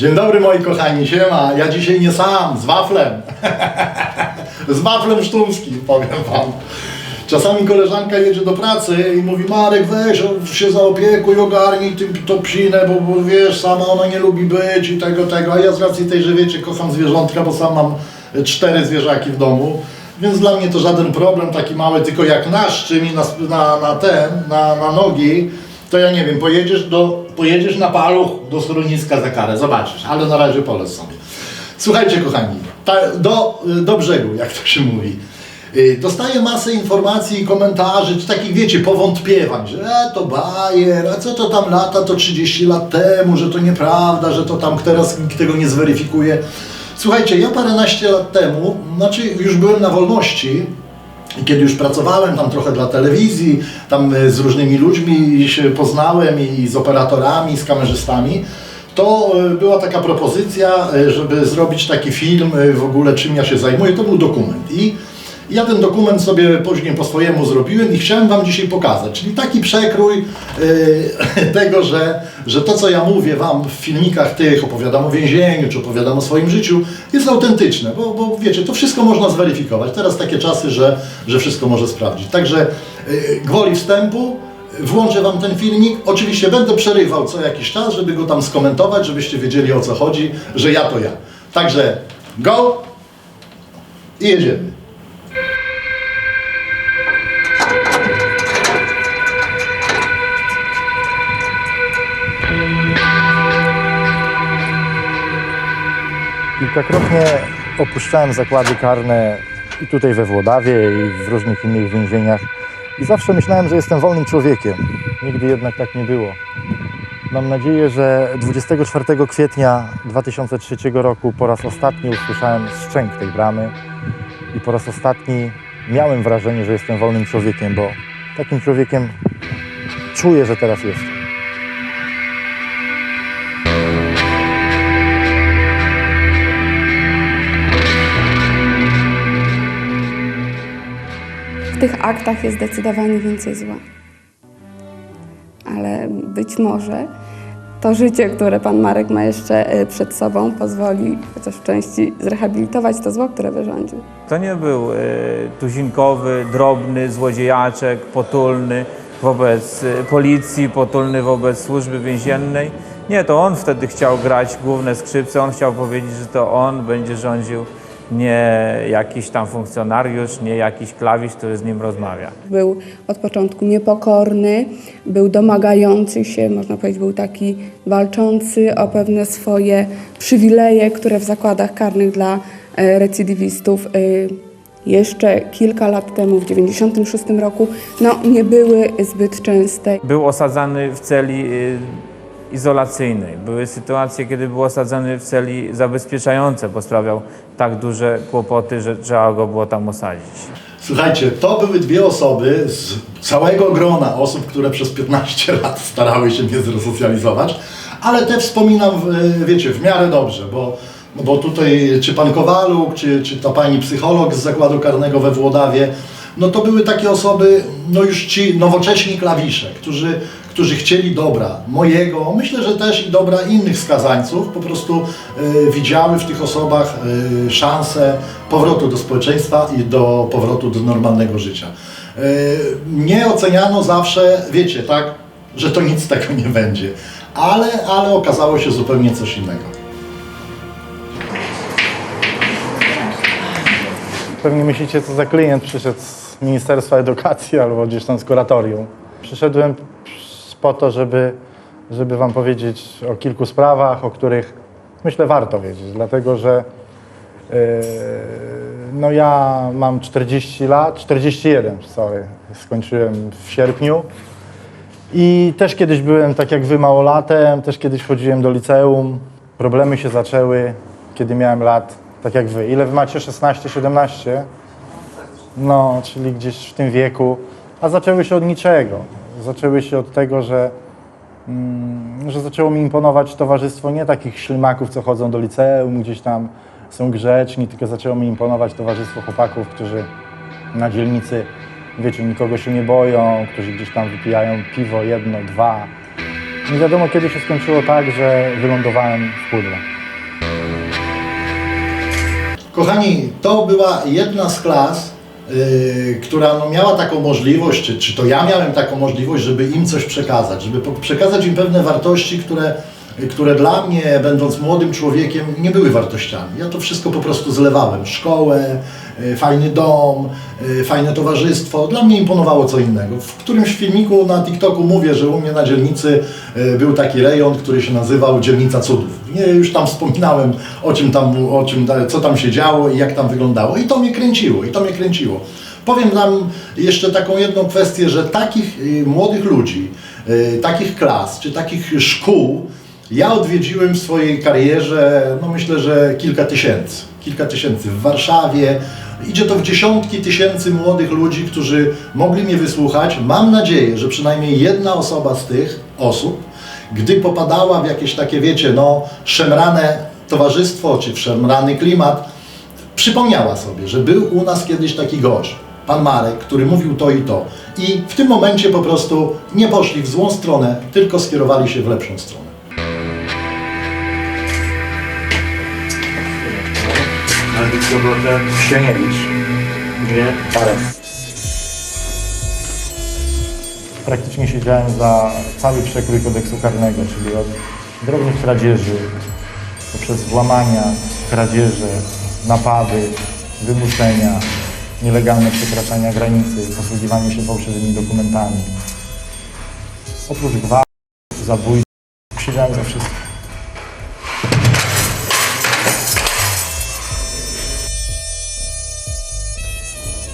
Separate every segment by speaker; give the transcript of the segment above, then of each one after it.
Speaker 1: Dzień dobry moi kochani, siema. Ja dzisiaj nie sam, z waflem. z waflem sztumskim, powiem wam. Czasami koleżanka jedzie do pracy i mówi Marek weź się zaopiekuj, ogarnij tym, to psinę, bo, bo wiesz, sama ona nie lubi być i tego, tego. A ja z racji tej, że wiecie, kocham zwierzątka, bo sam mam cztery zwierzaki w domu. Więc dla mnie to żaden problem taki mały, tylko jak naszczy mi na, na, na ten, na, na nogi, to ja nie wiem, pojedziesz, do, pojedziesz na paluch do schroniska za karę, zobaczysz, ale na razie polec sobie. Słuchajcie kochani, ta, do, do brzegu, jak to się mówi. Y, Dostaję masę informacji i komentarzy, czy takich wiecie, powątpiewań, że e, to bajer, a co to tam lata, to 30 lat temu, że to nieprawda, że to tam teraz nikt tego nie zweryfikuje. Słuchajcie, ja paręnaście lat temu, znaczy już byłem na wolności, kiedy już pracowałem tam trochę dla telewizji, tam e, z różnymi ludźmi się poznałem i z operatorami, z kamerzystami, to e, była taka propozycja, e, żeby zrobić taki film w ogóle czym ja się zajmuję. To był dokument. I ja ten dokument sobie później po swojemu zrobiłem i chciałem Wam dzisiaj pokazać. Czyli taki przekrój e, tego, że, że to co ja mówię Wam w filmikach tych, opowiadam o więzieniu, czy opowiadam o swoim życiu, jest autentyczne, bo, bo wiecie, to wszystko można zweryfikować. Teraz takie czasy, że, że wszystko może sprawdzić. Także e, gwoli wstępu, włączę Wam ten filmik. Oczywiście będę przerywał co jakiś czas, żeby go tam skomentować, żebyście wiedzieli o co chodzi, że ja to ja. Także go i jedziemy.
Speaker 2: Kilkakrotnie opuszczałem zakłady karne i tutaj we Włodawie, i w różnych innych więzieniach. I zawsze myślałem, że jestem wolnym człowiekiem. Nigdy jednak tak nie było. Mam nadzieję, że 24 kwietnia 2003 roku po raz ostatni usłyszałem szczęk tej bramy i po raz ostatni miałem wrażenie, że jestem wolnym człowiekiem, bo takim człowiekiem czuję, że teraz jestem.
Speaker 3: Tych aktach jest zdecydowanie więcej zła. Ale być może to życie, które pan Marek ma jeszcze y, przed sobą, pozwoli chociaż w części zrehabilitować to zło, które wyrządził.
Speaker 4: To nie był y, tuzinkowy, drobny złodziejaczek, potulny wobec y, policji, potulny wobec służby więziennej. Nie, to on wtedy chciał grać główne skrzypce, on chciał powiedzieć, że to on będzie rządził, nie jakiś tam funkcjonariusz, nie jakiś klawisz, który z nim rozmawia.
Speaker 3: Był od początku niepokorny, był domagający się, można powiedzieć, był taki walczący o pewne swoje przywileje, które w zakładach karnych dla e, recydywistów e, jeszcze kilka lat temu, w 1996 roku, no, nie były zbyt częste.
Speaker 4: Był osadzany w celi y, izolacyjnej. Były sytuacje, kiedy był osadzony w celi zabezpieczające, bo sprawiał tak duże kłopoty, że trzeba go było tam osadzić.
Speaker 1: Słuchajcie, to były dwie osoby z całego grona osób, które przez 15 lat starały się mnie zresocjalizować, ale te wspominam, w- wiecie, w miarę dobrze, bo, bo tutaj czy pan Kowaluk, czy, czy ta pani psycholog z zakładu karnego we Włodawie, no to były takie osoby, no już ci nowocześni klawisze, którzy, którzy chcieli dobra mojego, myślę, że też i dobra innych skazańców, po prostu e, widziały w tych osobach e, szansę powrotu do społeczeństwa i do powrotu do normalnego życia. E, nie oceniano zawsze, wiecie, tak, że to nic tego nie będzie, ale, ale okazało się zupełnie coś innego.
Speaker 2: Pewnie myślicie, co za klient przyszedł z Ministerstwa Edukacji albo gdzieś tam z kuratorium. Przyszedłem po to, żeby, żeby Wam powiedzieć o kilku sprawach, o których myślę warto wiedzieć, dlatego że yy, no ja mam 40 lat, 41, sorry, skończyłem w sierpniu. I też kiedyś byłem tak jak wy małolatem, też kiedyś chodziłem do liceum. Problemy się zaczęły, kiedy miałem lat, tak jak wy. Ile wy macie? 16, 17? No, czyli gdzieś w tym wieku. A zaczęły się od niczego. Zaczęły się od tego, że, mm, że zaczęło mi imponować towarzystwo nie takich ślimaków, co chodzą do liceum, gdzieś tam są grzeczni, tylko zaczęło mi imponować towarzystwo chłopaków, którzy na dzielnicy, wiecie, nikogo się nie boją, którzy gdzieś tam wypijają piwo jedno, dwa, Nie wiadomo kiedy się skończyło tak, że wylądowałem w pudle.
Speaker 1: Kochani, to była jedna z klas, która no, miała taką możliwość, czy, czy to ja miałem taką możliwość, żeby im coś przekazać, żeby przekazać im pewne wartości, które, które dla mnie, będąc młodym człowiekiem, nie były wartościami. Ja to wszystko po prostu zlewałem. Szkołę, yy, fajny dom, yy, fajne towarzystwo. Dla mnie imponowało co innego. W którymś filmiku na TikToku mówię, że u mnie na dzielnicy yy, był taki rejon, który się nazywał Dzielnica Cudów. Nie, już tam wspominałem o czym tam, o czym, co tam się działo i jak tam wyglądało. I to mnie kręciło, i to mnie kręciło. Powiem Wam jeszcze taką jedną kwestię, że takich y, młodych ludzi, y, takich klas, czy takich szkół, ja odwiedziłem w swojej karierze, no myślę, że kilka tysięcy. Kilka tysięcy w Warszawie. Idzie to w dziesiątki tysięcy młodych ludzi, którzy mogli mnie wysłuchać. Mam nadzieję, że przynajmniej jedna osoba z tych osób, gdy popadała w jakieś takie, wiecie, no, szemrane towarzystwo, czy w szemrany klimat, przypomniała sobie, że był u nas kiedyś taki gość, pan Marek, który mówił to i to. I w tym momencie po prostu nie poszli w złą stronę, tylko skierowali się w lepszą stronę.
Speaker 2: Sobotę Sieniewicz. Dwie parę. Praktycznie siedziałem za cały przekrój kodeksu karnego, czyli od drobnych kradzieży, poprzez włamania, kradzieże, napady, wymuszenia, nielegalne przekraczania granicy, posługiwanie się fałszywymi dokumentami. Oprócz gwałtów, zabójstw, siedziałem za wszystko.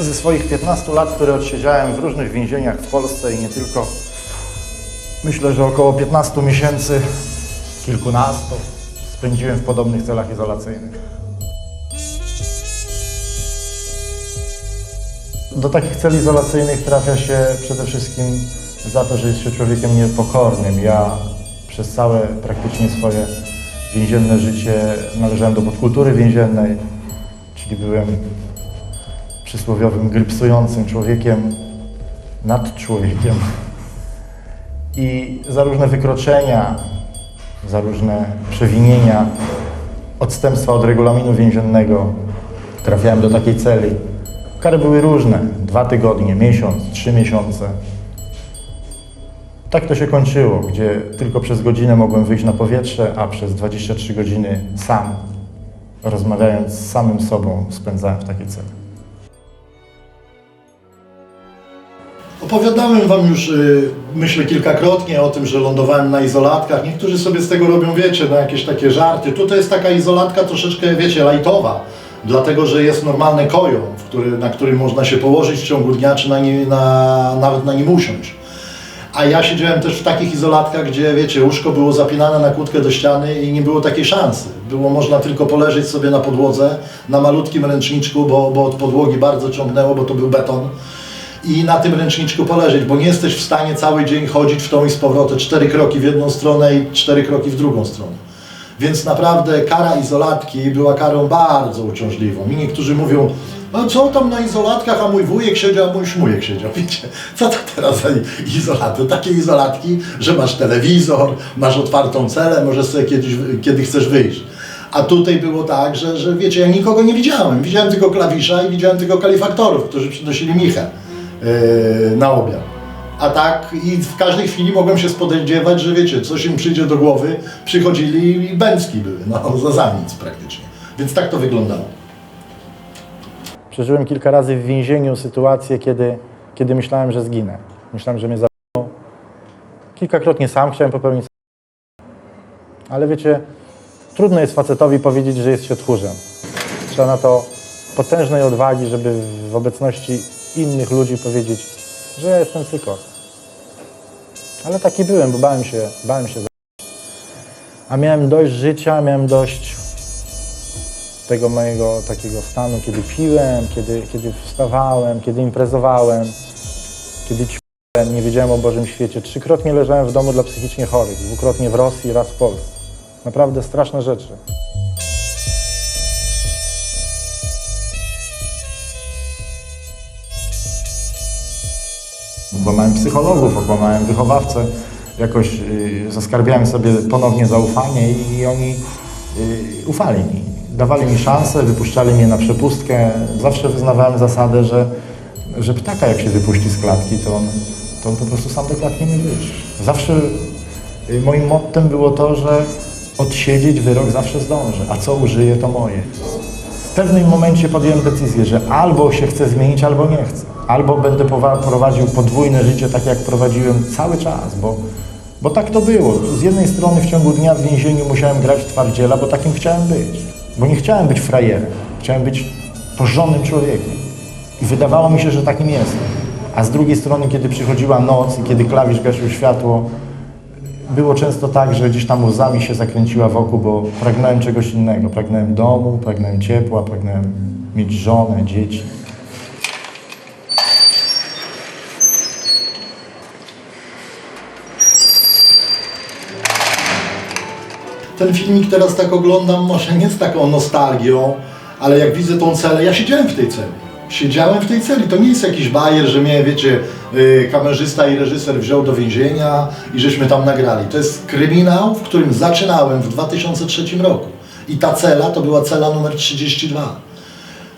Speaker 2: Ze swoich 15 lat, które odsiedziałem w różnych więzieniach w Polsce i nie tylko, myślę, że około 15 miesięcy, kilkunastu, spędziłem w podobnych celach izolacyjnych. Do takich cel izolacyjnych trafia się przede wszystkim za to, że jest się człowiekiem niepokornym. Ja przez całe praktycznie swoje więzienne życie należałem do podkultury więziennej, czyli byłem przysłowiowym grypsującym człowiekiem nad człowiekiem. I za różne wykroczenia, za różne przewinienia, odstępstwa od regulaminu więziennego trafiałem do takiej celi. Kary były różne. Dwa tygodnie, miesiąc, trzy miesiące. Tak to się kończyło, gdzie tylko przez godzinę mogłem wyjść na powietrze, a przez 23 godziny sam, rozmawiając z samym sobą, spędzałem w takiej celi.
Speaker 1: Opowiadałem Wam już, y, myślę, kilkakrotnie o tym, że lądowałem na izolatkach. Niektórzy sobie z tego robią, wiecie, no jakieś takie żarty. Tutaj jest taka izolatka troszeczkę, wiecie, lajtowa, dlatego że jest normalne koją, w który, na którym można się położyć w ciągu dnia, czy na nie, na, nawet na nim usiąść. A ja siedziałem też w takich izolatkach, gdzie, wiecie, łóżko było zapinane na kłódkę do ściany i nie było takiej szansy. Było można tylko poleżeć sobie na podłodze, na malutkim ręczniczku, bo, bo od podłogi bardzo ciągnęło, bo to był beton i na tym ręczniczku poleżeć, bo nie jesteś w stanie cały dzień chodzić w tą i z powrotem, cztery kroki w jedną stronę i cztery kroki w drugą stronę. Więc naprawdę kara izolatki była karą bardzo uciążliwą. I niektórzy mówią, no co tam na izolatkach, a mój wujek siedział, a mój szmujek siedział. Wiecie, co to teraz za izolaty? Takie izolatki, że masz telewizor, masz otwartą celę, możesz sobie kiedyś, kiedy chcesz wyjść. A tutaj było tak, że, że wiecie, ja nikogo nie widziałem. Widziałem tylko klawisza i widziałem tylko kalifaktorów, którzy przynosili michę na obiad. A tak i w każdej chwili mogłem się spodziewać, że wiecie, coś im przyjdzie do głowy, przychodzili i bęcki były, no za, za nic praktycznie. Więc tak to wyglądało.
Speaker 2: Przeżyłem kilka razy w więzieniu sytuację, kiedy, kiedy myślałem, że zginę. Myślałem, że mnie zabiją. Kilkakrotnie sam chciałem popełnić. Ale wiecie, trudno jest facetowi powiedzieć, że jest się tchórzem. Trzeba na to potężnej odwagi, żeby w obecności innych ludzi powiedzieć, że ja jestem cykor. Ale taki byłem, bo bałem się, bałem się. A miałem dość życia, miałem dość tego mojego takiego stanu, kiedy piłem, kiedy, kiedy wstawałem, kiedy imprezowałem, kiedy ćpiłem, nie wiedziałem o Bożym świecie. Trzykrotnie leżałem w domu dla psychicznie chorych, dwukrotnie w Rosji, raz w Polsce. Naprawdę straszne rzeczy. Okłamałem psychologów, okłamałem wychowawcę jakoś y, zaskarbiałem sobie ponownie zaufanie i oni y, ufali mi. Dawali mi szansę, wypuszczali mnie na przepustkę. Zawsze wyznawałem zasadę, że, że ptaka jak się wypuści z klatki, to on, to on po prostu sam do klatki nie wyjdzie. Zawsze y, moim mottem było to, że odsiedzieć wyrok zawsze zdążę, a co użyję to moje. W pewnym momencie podjąłem decyzję, że albo się chcę zmienić, albo nie chcę. Albo będę prowadził podwójne życie, tak jak prowadziłem cały czas, bo, bo tak to było. Z jednej strony w ciągu dnia w więzieniu musiałem grać twardziela, bo takim chciałem być. Bo nie chciałem być frajerem, chciałem być porządnym człowiekiem. I wydawało mi się, że takim jestem. A z drugiej strony, kiedy przychodziła noc i kiedy klawisz gasił światło, było często tak, że gdzieś tam łzami się zakręciła wokół, bo pragnąłem czegoś innego. Pragnąłem domu, pragnąłem ciepła, pragnąłem mieć żonę, dzieci.
Speaker 1: Ten filmik teraz tak oglądam, może nie z taką nostalgią, ale jak widzę tą celę, ja siedziałem w tej celi. Siedziałem w tej celi. To nie jest jakiś bajer, że mnie, wiecie, yy, kamerzysta i reżyser wziął do więzienia i żeśmy tam nagrali. To jest kryminał, w którym zaczynałem w 2003 roku. I ta cela to była cela numer 32.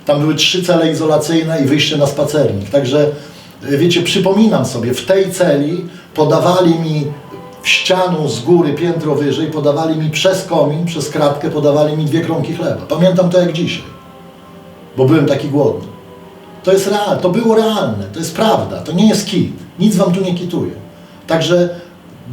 Speaker 1: Tam były trzy cele izolacyjne i wyjście na spacernik. Także y, wiecie, przypominam sobie, w tej celi podawali mi w ścianu z góry, piętro wyżej, podawali mi przez komin, przez kratkę, podawali mi dwie kromki chleba. Pamiętam to jak dzisiaj, bo byłem taki głodny. To jest realne, to było realne, to jest prawda, to nie jest kit. Nic wam tu nie kituje. Także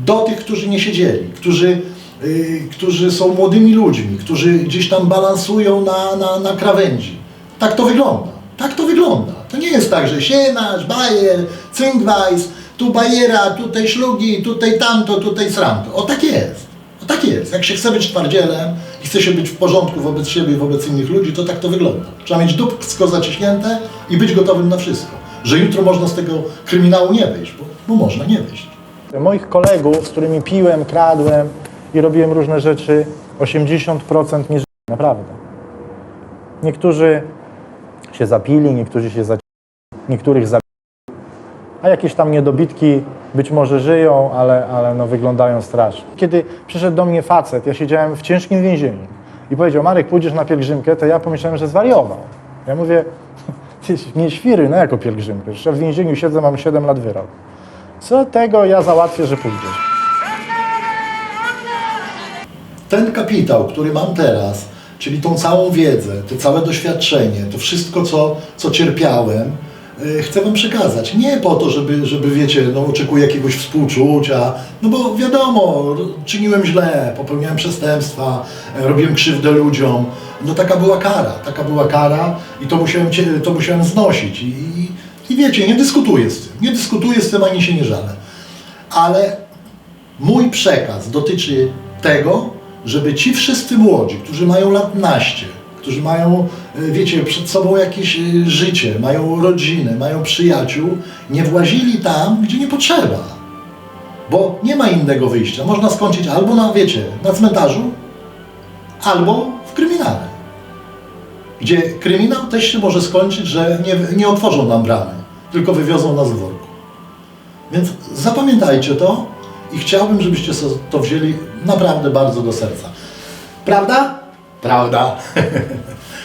Speaker 1: do tych, którzy nie siedzieli, którzy, yy, którzy są młodymi ludźmi, którzy gdzieś tam balansują na, na, na krawędzi. Tak to wygląda. Tak to wygląda. To nie jest tak, że sienasz, bajer, cynkwajs, tu bajera, tutaj szlugi, tutaj tamto, tutaj sramto. O tak jest. O tak jest. Jak się chce być twardzielem i chce się być w porządku wobec siebie i wobec innych ludzi, to tak to wygląda. Trzeba mieć dupsko zaciśnięte i być gotowym na wszystko. Że jutro można z tego kryminału nie wyjść, bo, bo można nie wyjść.
Speaker 2: Moich kolegów, z którymi piłem, kradłem i robiłem różne rzeczy, 80% nie żyje, naprawdę. Niektórzy się zapili, niektórzy się zaci... niektórych zabili, a jakieś tam niedobitki być może żyją, ale, ale no wyglądają strasznie. Kiedy przyszedł do mnie facet, ja siedziałem w ciężkim więzieniu i powiedział, Marek, pójdziesz na pielgrzymkę, to ja pomyślałem, że zwariował. Ja mówię, ty nie świry, no jako pielgrzymkę, przecież ja w więzieniu siedzę, mam 7 lat wyrok. Co tego ja załatwię, że pójdziesz?
Speaker 1: ten kapitał, który mam teraz, czyli tą całą wiedzę, to całe doświadczenie, to wszystko, co, co cierpiałem, chcę Wam przekazać. Nie po to, żeby, żeby wiecie, no, oczekuję jakiegoś współczucia, no bo wiadomo, czyniłem źle, popełniałem przestępstwa, e, robiłem krzywdę ludziom. No taka była kara, taka była kara i to musiałem, to musiałem znosić. I, I wiecie, nie dyskutuję z tym, nie dyskutuję z tym, ani się nie żalę. Ale Mój przekaz dotyczy tego, żeby ci wszyscy młodzi, którzy mają lat naście, którzy mają, y, wiecie, przed sobą jakieś y, życie, mają rodzinę, mają przyjaciół, nie włazili tam, gdzie nie potrzeba. Bo nie ma innego wyjścia. Można skończyć albo na, wiecie, na cmentarzu, albo w kryminale. Gdzie kryminał też się może skończyć, że nie, nie otworzą nam bramy, tylko wywiozą nas w worku. Więc zapamiętajcie to i chciałbym, żebyście to wzięli naprawdę bardzo do serca. Prawda? Prawda.